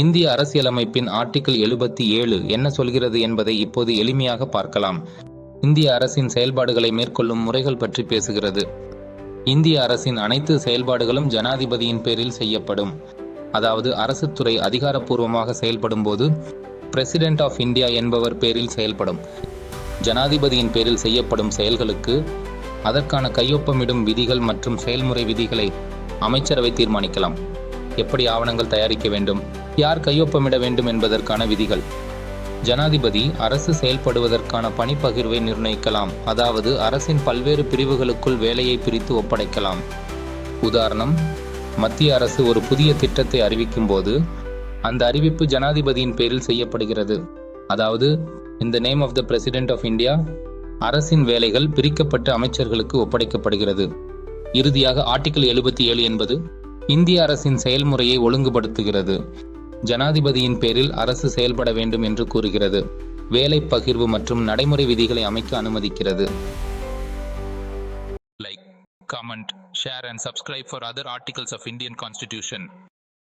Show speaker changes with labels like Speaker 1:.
Speaker 1: இந்திய அரசியலமைப்பின் ஆர்டிகிள் எழுபத்தி ஏழு என்ன சொல்கிறது என்பதை இப்போது எளிமையாக பார்க்கலாம். இந்திய அரசின் செயல்பாடுகளை மேற்கொள்ளும் முறைகள் பற்றி பேசுகிறது. இந்திய அரசின் அனைத்து செயல்பாடுகளும் ஜனாதிபதியின் பேரில் செய்யப்படும். அதாவது அரசுத்துறை அதிகாரப்பூர்வமாக செயல்படும் போது பிரசிடென்ட் ஆஃப் இந்தியா என்பவர் பேரில் செயல்படும். ஜனாதிபதியின் பேரில் செய்யப்படும் செயல்களுக்கு அதற்கான கையொப்பமிடும் விதிகள் மற்றும் செயல்முறை விதிகளை அமைச்சரவை தீர்மானிக்கலாம். எப்படி ஆவணங்கள் தயாரிக்க வேண்டும்? யார் கையொப்பமிட வேண்டும் என்பதற்கான விதிகள். ஜனாதிபதி அரசு செயல்படுவதற்கான பணிப்பகிர்வை நிர்ணயிக்கலாம். அதாவது அரசின் பல்வேறு பிரிவுகளுக்குள் வேலையை பிரித்து ஒப்படைக்கலாம். உதாரணம் மத்திய அரசு ஒரு புதிய திட்டத்தை அறிவிக்கும் போது அந்த அறிவிப்பு ஜனாதிபதியின் பேரில் செய்யப்படுகிறது. அதாவது இந்த name of the president of India அரசின் வேலைகள் பிரிக்கப்பட்ட அமைச்சர்களுக்கு ஒப்படைக்கப்படுகிறது. இறுதியாக ஆர்டிகிள் எழுபத்தி ஏழு என்பது இந்திய அரசின் செயல்முறையை ஒழுங்குபடுத்துகிறது. ஜனாதிபதியின் பேரில் அரசு செயல்பட வேண்டும் என்று கூறுகிறது. வேலை பகிர்வு மற்றும் நடைமுறை விதிகளை அமைக்க அனுமதிக்கிறது. Like comment share and subscribe for other articles of Indian constitution